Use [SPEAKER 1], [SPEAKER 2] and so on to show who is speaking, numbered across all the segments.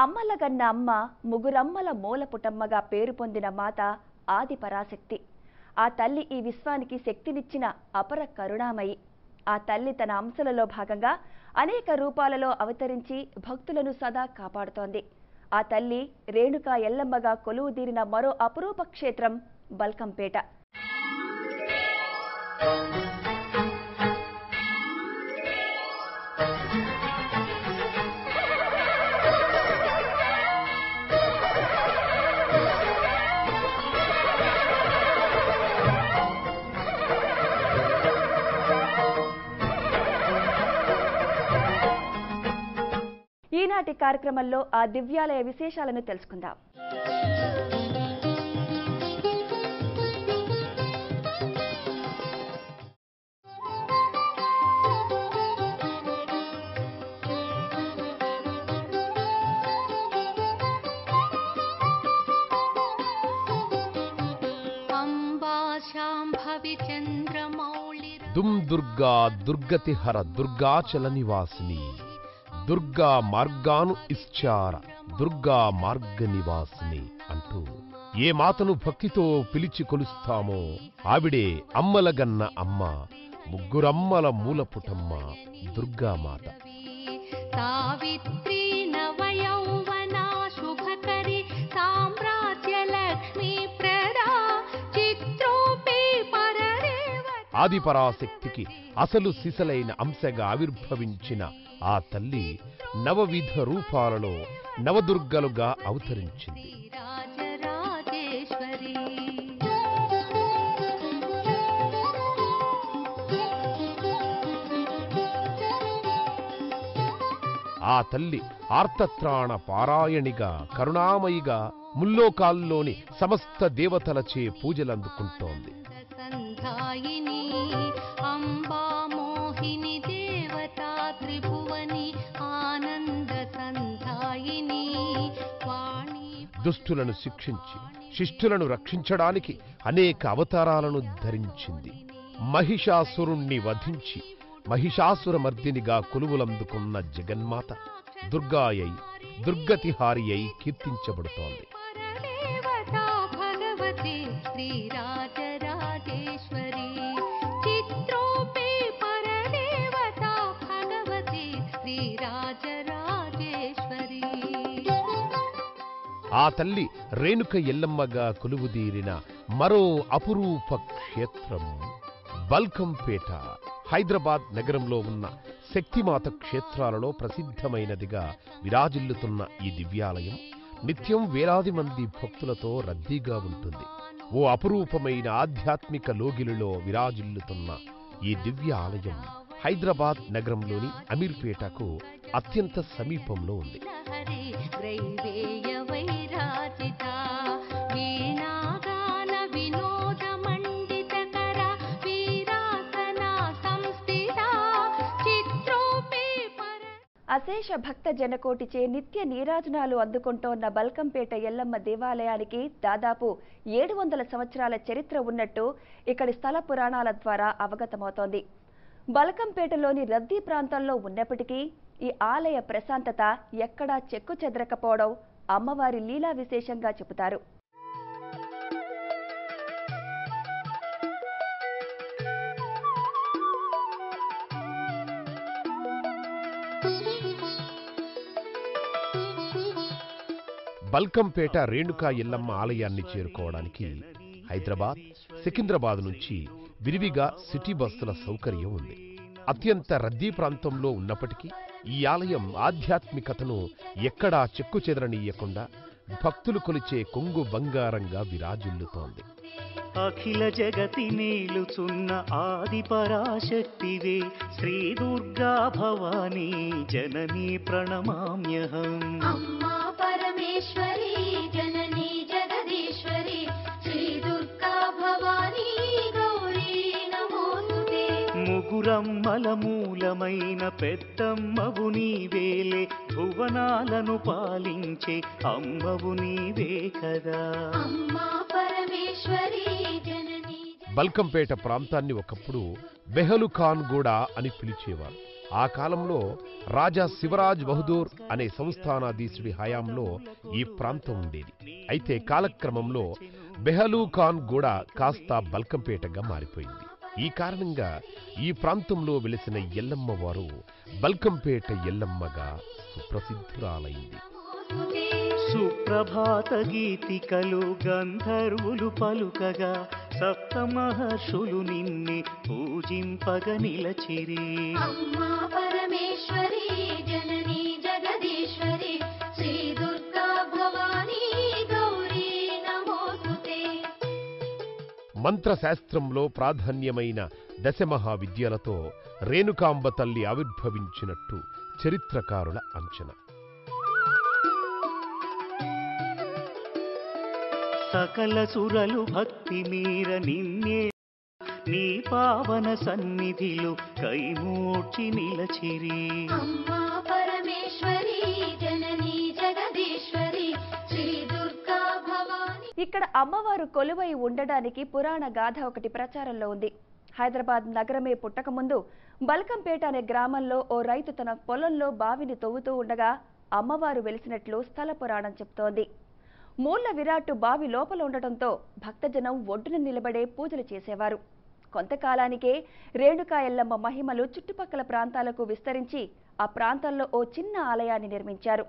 [SPEAKER 1] అమ్మలగన్న అమ్మ ముగురమ్మల మూలపుటమ్మగా పేరు పొందిన మాత ఆది పరాశక్తి ఆ తల్లి ఈ విశ్వానికి శక్తినిచ్చిన అపర కరుణామయి. ఆ తల్లి తన అంశలలో భాగంగా అనేక రూపాలలో అవతరించి భక్తులను సదా కాపాడుతోంది. ఆ తల్లి రేణుక ఎల్లమ్మగా కొలువుదీరిన మరో అపురూప క్షేత్రం బల్కంపేట. కార్యక్రమంలో ఆ దివ్యాలయ విశేషాలను తెలుసుకుందాం.
[SPEAKER 2] దుమ్ దుర్గా దుర్గతిహర దుర్గాచల నివాసిని. దుర్గా మార్గాను ఇచ్చార దుర్గా మార్గ నివాసిని అంటూ ఏ మాతను భక్తితో పిలిచి కొలుస్తామో ఆవిడే అమ్మలగన్న అమ్మ ముగ్గురమ్మల మూలపుటమ్మ దుర్గామాత
[SPEAKER 3] సావిత్రీ
[SPEAKER 2] ఆదిపరాశక్తికి అసలు సిసలైన అంశగా ఆవిర్భవించిన ఆ తల్లి నవవిధ రూపాలలో నవదుర్గలుగా అవతరించింది. ఆ తల్లి ఆర్తత్రాణ పారాయణిగా కరుణామయిగా ముల్లోకాల్లోని సమస్త దేవతలచే పూజలందుకుంటోంది.
[SPEAKER 3] అంబా మోహిని
[SPEAKER 2] దుష్టులను శిక్షించి శిష్టులను రక్షించడానికి అనేక అవతారాలను ధరించింది. మహిషాసురుణ్ణి వధించి మహిషాసురమర్దినిగా కొలువులందుకున్న జగన్మాత దుర్గాయై దుర్గతిహారి అయి కీర్తించబడుతోంది.
[SPEAKER 3] పరదేవతా
[SPEAKER 2] ఆ తల్లి రేణుక ఎల్లమ్మగా కొలువుదీరిన మరో అపురూప క్షేత్రం బల్కంపేట హైదరాబాద్ నగరంలో ఉన్న శక్తిమాత క్షేత్రాలలో ప్రసిద్ధమైనదిగా విరాజిల్లుతున్న ఈ దివ్యాలయం నిత్యం వేలాది మంది భక్తులతో రద్దీగా ఉంటుంది. ఓ అపురూపమైన ఆధ్యాత్మిక లోగిలిలో విరాజిల్లుతున్న ఈ దివ్య ఆలయం హైదరాబాద్ నగరంలోని అమీర్పేటకు అత్యంత సమీపంలో ఉంది.
[SPEAKER 1] అశేష భక్త జనకోటిచే నిత్య నీరాజనాలు అందుకుంటోన్న బల్కంపేట ఎల్లమ్మ దేవాలయానికి దాదాపు ఏడు వందల సంవత్సరాల చరిత్ర ఉన్నట్టు ఇక్కడి స్థల పురాణాల ద్వారా అవగతమవుతోంది. బల్కంపేటలోని రద్దీ ప్రాంతంలో ఉన్నప్పటికీ ఈ ఆలయ ప్రశాంతత ఎక్కడా చెక్కు చెదరకపోవడం అమ్మవారి లీలా విశేషంగా చెబుతారు.
[SPEAKER 2] బల్కంపేట రేణుకా ఎల్లమ్మ ఆలయాన్ని చేరుకోవడానికి హైదరాబాద్ సికింద్రాబాద్ నుంచి విరివిగా సిటీ బస్సుల సౌకర్యం ఉంది. అత్యంత రద్దీ ప్రాంతంలో ఉన్నప్పటికీ ఈ ఆలయం ఆధ్యాత్మికతను ఎక్కడా చెక్కు చెదరనీయకుండా భక్తులు కొలిచే కొంగు బంగారంగా విరాజిల్లుతోంది.
[SPEAKER 4] అఖిల జగతి నేలుచున్న ఆది పరాశక్తివే శ్రీ దుర్గా భవానీ జననీ ప్రణమామ్యహం.
[SPEAKER 3] అమ్మా పరమేశ్వరి జననీ జగదీశ్వరి. శ్రీ దుర్గా భవానీ గౌరీ నమోస్తుతే
[SPEAKER 4] పెద్దమ్మవు నీవేలే. భువనాలను పాలించే అమ్మవు నీవే కదా.
[SPEAKER 3] అమ్మా పరమేశ్వరి
[SPEAKER 2] బల్కంపేట ప్రాంతాన్ని ఒకప్పుడు బెహలు ఖాన్ గూడా అని పిలిచేవారు. ఆ కాలంలో రాజా శివరాజ్ బహదూర్ అనే సంస్థానాధీశుడి హయాంలో ఈ ప్రాంతం ఉండేది. అయితే కాలక్రమంలో బెహలూ ఖాన్ కూడా కాస్త బల్కంపేటగా మారిపోయింది. ఈ కారణంగా ఈ ప్రాంతంలో వెలిసిన ఎల్లమ్మ వారు బల్కంపేట ఎల్లమ్మగా సుప్రసిద్ధురాలైంది.
[SPEAKER 4] సుప్రభాత గీతికలు గంధర్వులు పలుకగా సప్త మహర్షులు నిన్నే పూజింపగ నిలచిరి.
[SPEAKER 5] అమ్మా పరమేశ్వరి జననీ జగదీశ్వరి శ్రీ దుర్గా భవానీ గౌరీ నమోస్తుతే.
[SPEAKER 2] మంత్రశాస్త్రంలో ప్రాధాన్యమైన దశమహావిద్యలతో రేణుకాంబ తల్లి ఆవిర్భవించినట్టు చరిత్రకారుల అంచనా.
[SPEAKER 4] సకల సురలు భక్తి మీర నిన్నే నీ పావన సన్నిధిలో కైమూర్చి నిలచిరి.
[SPEAKER 5] అమ్మా పరమేశ్వరి జననీ జగదీశ్వరి శ్రీ దుర్గా భవానీ.
[SPEAKER 1] ఇక్కడ అమ్మవారు కొలువై ఉండడానికి పురాణ గాథ ఒకటి ప్రచారంలో ఉంది. హైదరాబాద్ నగరమే పుట్టకముందు బల్కంపేట అనే గ్రామంలో ఓ రైతు తన పొలంలో బావిని తవ్వుతూ ఉండగా అమ్మవారు వెలిసినట్లు స్థల పురాణం చెప్తోంది. మూల విరాట్టు బావి లోపల ఉండటంతో భక్తజనం ఒడ్డున నిలబడే పూజలు చేసేవారు. కొంతకాలానికే రేణుకా ఎల్లమ్మ మహిమలు చుట్టుపక్కల ప్రాంతాలకు విస్తరించి ఆ ప్రాంతంలో ఓ చిన్న ఆలయాన్ని నిర్మించారు.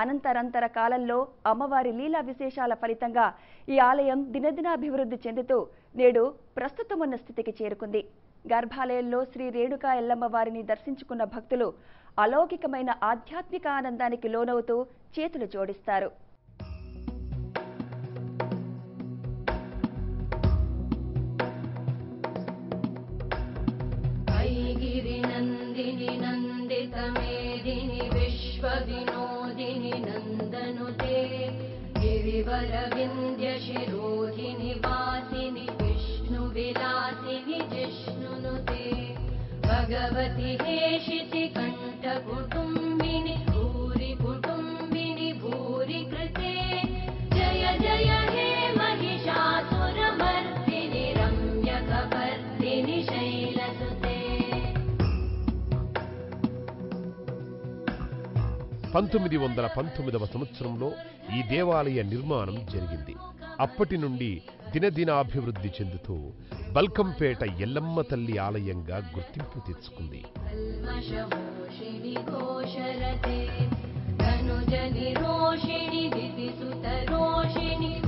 [SPEAKER 1] అనంతరంతర కాలంలో అమ్మవారి లీలా విశేషాల ఫలితంగా ఈ ఆలయం దినదినాభివృద్ధి చెందుతూ నేడు ప్రస్తుతమున్న స్థితికి చేరుకుంది. గర్భాలయంలో శ్రీ రేణుకా ఎల్లమ్మ వారిని దర్శించుకున్న భక్తులు అలౌకికమైన ఆధ్యాత్మిక ఆనందానికి లోనవుతూ చేతులు జోడిస్తారు.
[SPEAKER 5] ऐगिरिनन्दिनि नन्दितमेदिनि विश्वविनोदिनि नन्दनुते गिरिवरविन्द्यशिरोधिनि वासिनि विष्णुविलासिनि जिष्णुनुते। भगवति हेशिति
[SPEAKER 2] పంతొమ్మిది వందల పంతొమ్మిదవ సంవత్సరంలో ఈ దేవాలయ నిర్మాణం జరిగింది. అప్పటి నుండి దినదినాభివృద్ధి చెందుతూ బల్కంపేట ఎల్లమ్మ తల్లి ఆలయంగా గుర్తింపు తెచ్చుకుంది.
[SPEAKER 5] రోషిణి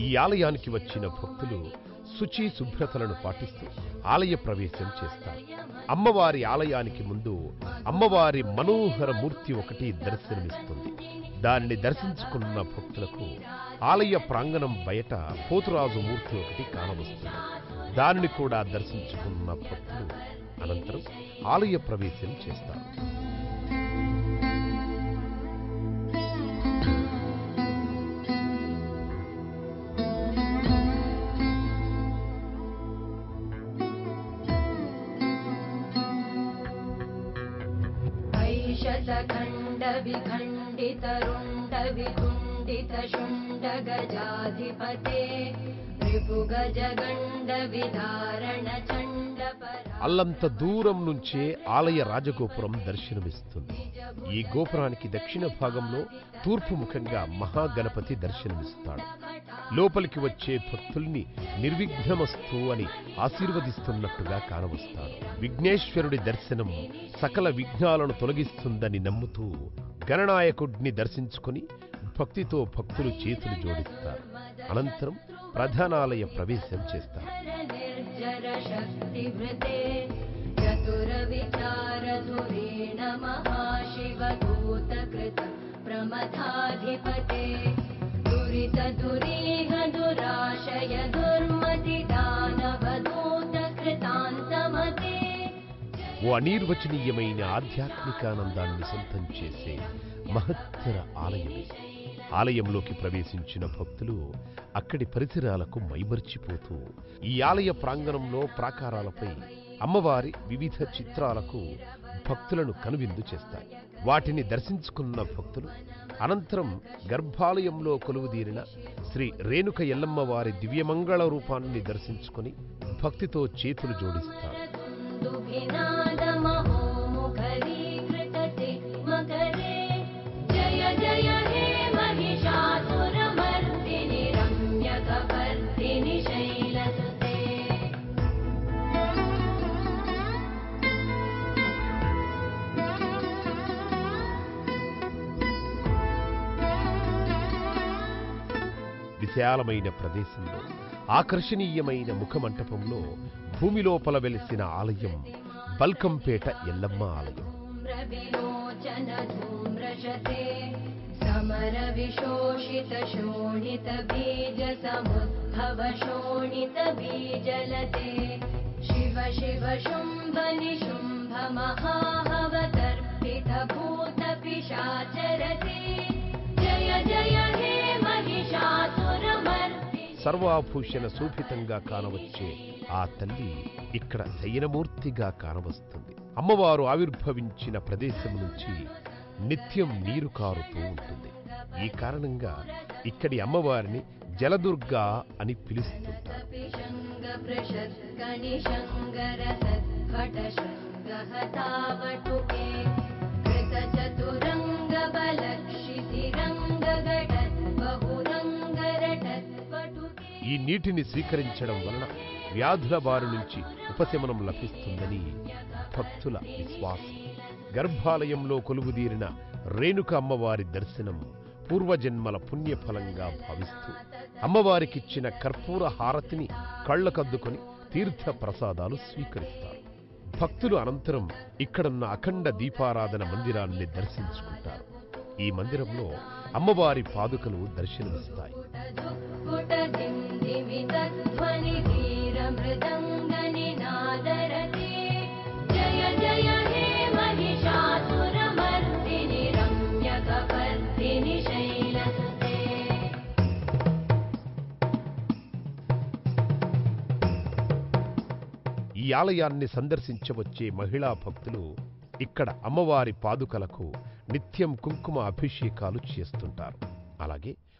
[SPEAKER 2] ఈ ఆలయానికి వచ్చిన భక్తులు శుచి శుభ్రతలను పాటిస్తూ ఆలయ ప్రవేశం చేస్తారు. అమ్మవారి ఆలయానికి ముందు అమ్మవారి మనోహర మూర్తి ఒకటి దర్శనమిస్తుంది. దానిని దర్శించుకున్న భక్తులకు ఆలయ ప్రాంగణం బయట పోతురాజు మూర్తి ఒకటి కానవస్తుంది. దానిని కూడా దర్శించుకున్న భక్తులు అనంతరం ఆలయ ప్రవేశం చేస్తారు. అల్లంత దూరం నుంచే ఆలయ రాజగోపురం దర్శనమిస్తుంది. ఈ గోపురానికి దక్షిణ భాగంలో తూర్పు ముఖంగా మహాగణపతి దర్శనమిస్తాడు. లోపలికి వచ్చే భక్తుల్ని నిర్విఘ్నమస్తు అని ఆశీర్వదిస్తున్నట్టుగా కానవస్తాడు. విఘ్నేశ్వరుడి దర్శనం సకల విఘ్నాలను తొలగిస్తుందని నమ్ముతూ గణనాయకుడిని దర్శించుకుని భక్తితో భక్తులు చేతులు జోడిస్తారు. అనంతరం ప్రధానాలయ ప్రవేశం చేస్తారు. ఓ అనిర్వచనీయమైన ఆధ్యాత్మికానందాన్ని సొంతం చేసే మహత్తర ఆలయమే. ఆలయంలోకి ప్రవేశించిన భక్తులు అక్కడి పరిసరాలకు మైమర్చిపోతూ ఈ ఆలయ ప్రాంగణంలో ప్రాకారాలపై అమ్మవారి వివిధ చిత్రాలకు భక్తులను కనువిందు చేస్తాయి. వాటిని దర్శించుకున్న భక్తులు అనంతరం గర్భాలయంలో కొలువుదీరిన శ్రీ రేణుక ఎల్లమ్మ వారి దివ్యమంగళ రూపాన్ని దర్శించుకొని భక్తితో చేతులు జోడిస్తారు. విశాలమైన ప్రదేశంలో ఆకర్షణీయమైన ముఖమంటపంలో భూమి లోపల వెలిసిన ఆలయం బల్కంపేట ఎల్లమ్మ ఆలయం.
[SPEAKER 5] సమర విశోషిత శోణిత బీజ సముద్భవ శోణిత బీజలతే శివ శివ శుంభ శుంభ మహాహవ దర్పిత భూత పిశాచరతే
[SPEAKER 2] సర్వాభూషణ శోభితంగా కానవచ్చే ఆ తల్లి ఇక్కడ శయనమూర్తిగా కానవస్తుంది. అమ్మవారు ఆవిర్భవించిన ప్రదేశం నుంచి నిత్యం నీరు కారుతూ ఉంటుంది. ఈ కారణంగా ఇక్కడి అమ్మవారిని జలదుర్గా అని పిలుస్తుంటారు. ఈ నీటిని స్వీకరించడం వలన వ్యాధుల బారి నుంచి ఉపశమనం లభిస్తుందని భక్తుల విశ్వాసం. గర్భాలయంలో కొలువుదీరిన రేణుక అమ్మవారి దర్శనం పూర్వజన్మల పుణ్యఫలంగా భావిస్తూ అమ్మవారికిచ్చిన కర్పూర హారతిని కళ్ళకద్దుకొని తీర్థ ప్రసాదాలు స్వీకరిస్తారు. భక్తులు అనంతరం ఇక్కడున్న అఖండ దీపారాధన మందిరాన్ని దర్శించుకుంటారు. ఈ మందిరంలో అమ్మవారి పాదుకలు దర్శనమిస్తాయి.
[SPEAKER 5] ध्वनिधीरमृदङ्गनिनादरते जय जय हे महिषासुरमर्दिनि रम्यकपर्दिनि शैलसुते
[SPEAKER 2] ఈ ఆలయాన్ని సందర్శించవచ్చే మహిళా భక్తులు ఇక్కడ అమ్మవారి పాదుకలకు నిత్యం కుంకుమ అభిషేకాలు చేస్తుంటారు అలాగే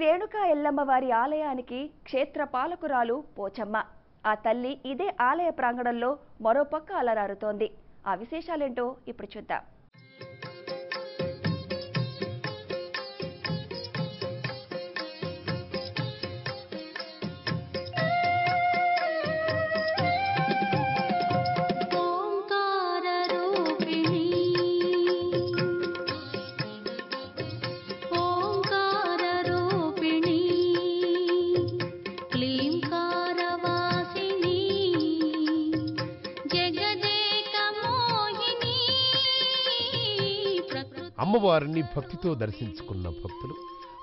[SPEAKER 1] రేణుకా ఎల్లమ్మ వారి ఆలయానికి క్షేత్ర పాలకురాలు పోచమ్మ. ఆ తల్లి ఇదే ఆలయ ప్రాంగణంలో మరో పక్క అలరారుతోంది. ఆ విశేషాలేంటో ఇప్పుడు చూద్దాం.
[SPEAKER 2] అమ్మవారిని భక్తితో దర్శించుకున్న భక్తులు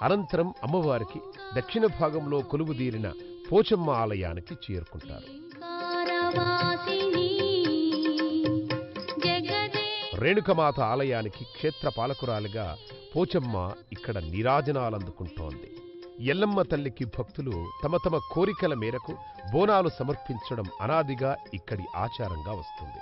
[SPEAKER 2] అనంతరం అమ్మవారికి దక్షిణ భాగంలో కొలువుదీరిన పోచమ్మ ఆలయానికి చేరుకుంటారు. రేణుకమాత ఆలయానికి క్షేత్ర పాలకురాలిగా పోచమ్మ ఇక్కడ నీరాజనాలందుకుంటోంది. ఎల్లమ్మ తల్లికి భక్తులు తమ తమ కోరికల మేరకు బోనాలు సమర్పించడం అనాదిగా ఇక్కడి ఆచారంగా వస్తుంది.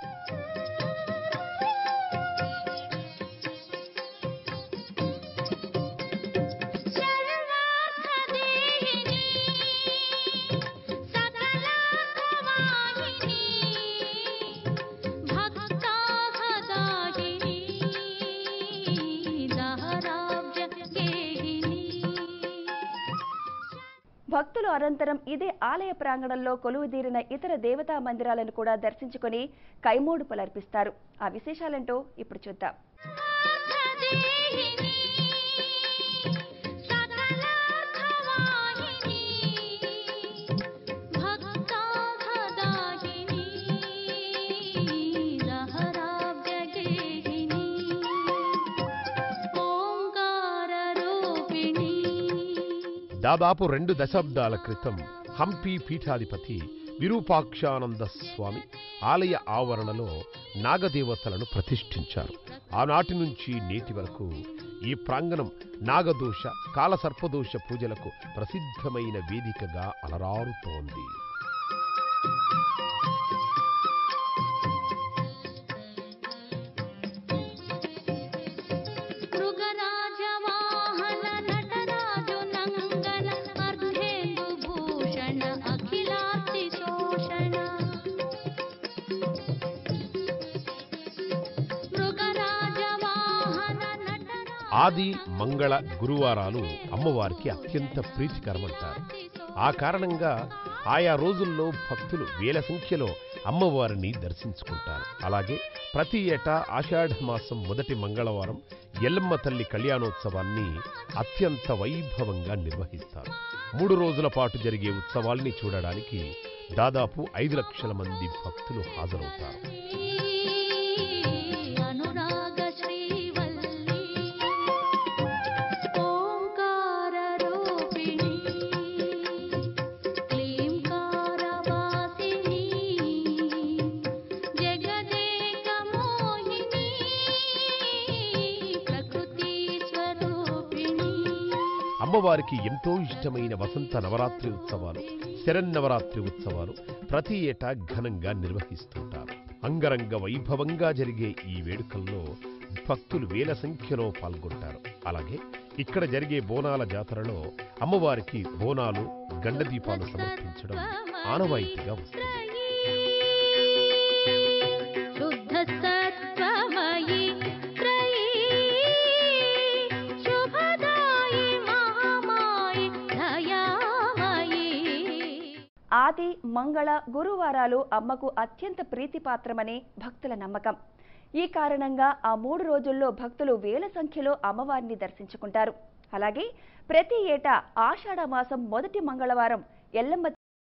[SPEAKER 1] అనంతరం ఇదే ఆలయ ప్రాంగణంలో కొలువుదీరిన ఇతర దేవతా మందిరాలను కూడా దర్శించుకొని కైమోడుపులర్పిస్తారు ఆ విశేషాలేంటో ఇప్పుడు చూద్దాం.
[SPEAKER 2] దాదాపు రెండు దశాబ్దాల క్రితం హంపి పీఠాధిపతి విరూపాక్షానంద స్వామి ఆలయ ఆవరణలో నాగదేవతలను ప్రతిష్ఠించారు. ఆనాటి నుంచి నేటి వరకు ఈ ప్రాంగణం నాగదోష కాలసర్పదోష పూజలకు ప్రసిద్ధమైన వేదికగా అలరారుతోంది. ఆది మంగళ గురువారాలు అమ్మవారికి అత్యంత ప్రీతికరమంటారు. ఆ కారణంగా ఆయా రోజుల్లో భక్తులు వేల సంఖ్యలో అమ్మవారిని దర్శించుకుంటారు. అలాగే ప్రతి ఏటా ఆషాఢ మాసం మొదటి మంగళవారం ఎల్లమ్మ తల్లి కళ్యాణోత్సవాన్ని అత్యంత వైభవంగా నిర్వహిస్తారు. మూడు రోజుల పాటు జరిగే ఉత్సవాల్ని చూడడానికి దాదాపు ఐదు లక్షల మంది భక్తులు హాజరవుతారు. అమ్మవారికి ఎంతో ఇష్టమైన వసంత నవరాత్రి ఉత్సవాలు శరన్నవరాత్రి ఉత్సవాలు ప్రతి ఏటా ఘనంగా నిర్వహిస్తుంటారు. అంగరంగ వైభవంగా జరిగే ఈ వేడుకల్లో భక్తులు వేల సంఖ్యలో పాల్గొంటారు. అలాగే ఇక్కడ జరిగే బోనాల జాతరలో అమ్మవారికి బోనాలు గండదీపాలు సమర్పించడం ఆనవాయితీగా వస్తుంది.
[SPEAKER 1] ఆది మంగళ గురువారాలు అమ్మకు అత్యంత ప్రీతిపాత్రమని భక్తుల నమ్మకం. ఈ కారణంగా ఆ మూడు రోజుల్లో భక్తులు వేల సంఖ్యలో అమ్మవారిని దర్శించుకుంటారు. అలాగే ప్రతి ఏటా ఆషాఢ మాసం మొదటి మంగళవారం ఎల్లమ్మ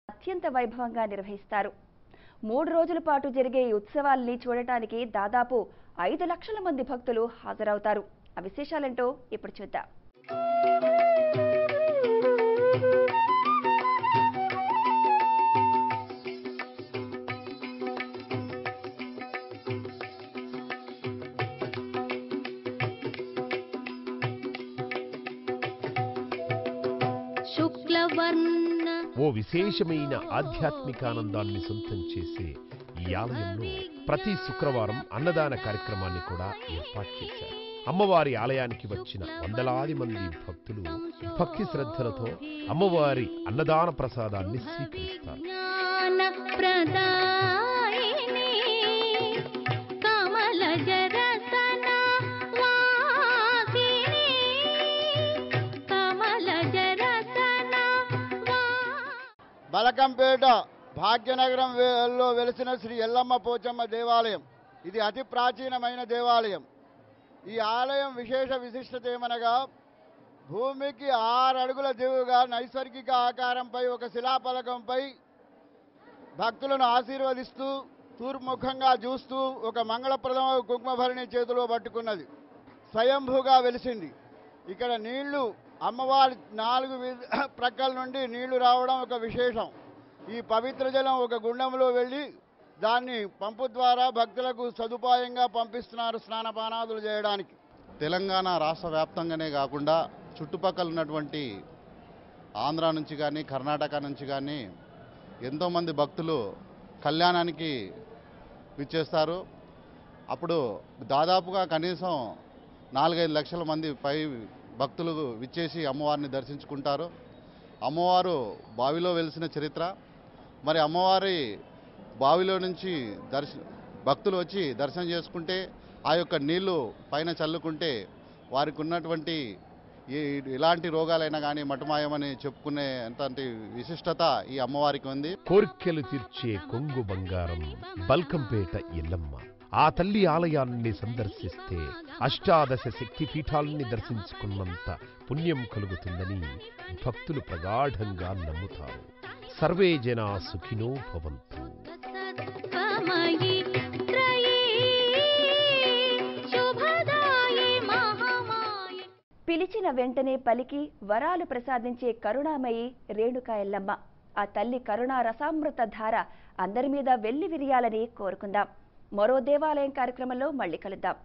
[SPEAKER 1] అత్యంత వైభవంగా నిర్వహిస్తారు. మూడు రోజుల పాటు జరిగే ఈ ఉత్సవాల్ని చూడటానికి దాదాపు ఐదు లక్షల మంది భక్తులు హాజరవుతారు. ఆ విశేషాలేంటో ఇప్పుడు చూద్దాం.
[SPEAKER 3] శుక్లవర్ణ
[SPEAKER 2] ఓ విశేషమైన ఆధ్యాత్మికానందాన్ని సొంతం చేసే ఈ ఆలయంలో ప్రతి శుక్రవారం అన్నదాన కార్యక్రమాన్ని కూడా ఏర్పాటు చేశారు. అమ్మవారి ఆలయానికి వచ్చిన వందలాది మంది భక్తులు భక్తి శ్రద్ధలతో అమ్మవారి అన్నదాన ప్రసాదాన్ని స్వీకరిస్తారు.
[SPEAKER 6] బలకంపేట భాగ్యనగరం లో వెలిసిన శ్రీ ఎల్లమ్మ పోచమ్మ దేవాలయం. ఇది అతి ప్రాచీనమైన దేవాలయం. ఈ ఆలయం విశేష విశిష్టత ఏమనగా భూమికి ఆరు అడుగుల దిగుగా నైసర్గిక ఆకారంపై ఒక శిలాఫలకంపై భక్తులను ఆశీర్వదిస్తూ తూర్ముఖంగా చూస్తూ ఒక మంగళప్రదమ కుంకుమభరణి చేతిలో పట్టుకున్నది. స్వయంభూగా వెలిసింది. ఇక్కడ నీళ్ళు అమ్మవారి నాలుగు ప్రక్కల నుండి నీళ్ళు రావడం ఒక విశేషం. ఈ పవిత్ర జలం ఒక గుండంలో వెళ్ళి దాన్ని పంపు ద్వారా భక్తులకు సదుపాయంగా పంపిస్తున్నారు స్నానపానాదులు చేయడానికి.
[SPEAKER 7] తెలంగాణ రాష్ట్ర వ్యాప్తంగానే కాకుండా చుట్టుపక్కల ఉన్నటువంటి ఆంధ్ర నుంచి కానీ కర్ణాటక నుంచి కానీ ఎంతోమంది భక్తులు కళ్యాణానికి విచ్చేస్తారు. అప్పుడు దాదాపుగా కనీసం నాలుగైదు లక్షల మంది పై భక్తులు విచ్చేసి అమ్మవారిని దర్శించుకుంటారు. అమ్మవారు బావిలో వెలిసిన చరిత్ర. మరి అమ్మవారి బావిలో నుంచి దర్శ భక్తులు వచ్చి దర్శనం చేసుకుంటే ఆ యొక్క నీళ్ళు పైన చల్లుకుంటే వారికి ఉన్నటువంటి ఎలాంటి రోగాలైనా కానీ మటుమాయమని చెప్పుకునే అంతటి విశిష్టత ఈ అమ్మవారికి ఉంది.
[SPEAKER 2] కోర్కెలు తీర్చే కొంగు బంగారం బల్కంపేట ఎల్లమ్మ ఆ తల్లి ఆలయాన్ని సందర్శిస్తే అష్టాదశ శక్తి పీఠాలని దర్శించుకున్నంత పుణ్యం కలుగుతుందని భక్తులు ప్రగాఢంగా నమ్ముతారు. సర్వే జనా సుఖినో భవంతు.
[SPEAKER 1] పిలిచిన వెంటనే పలికి వరాలు ప్రసాదించే కరుణామయి రేణుకా ఎల్లమ్మ ఆ తల్లి కరుణా రసామృత ధార అందరి మీద వెళ్ళి విరియాలని కోరుకుందాం. మరో దేవాలయం కార్యక్రమంలో మళ్ళీ కలుద్దాం.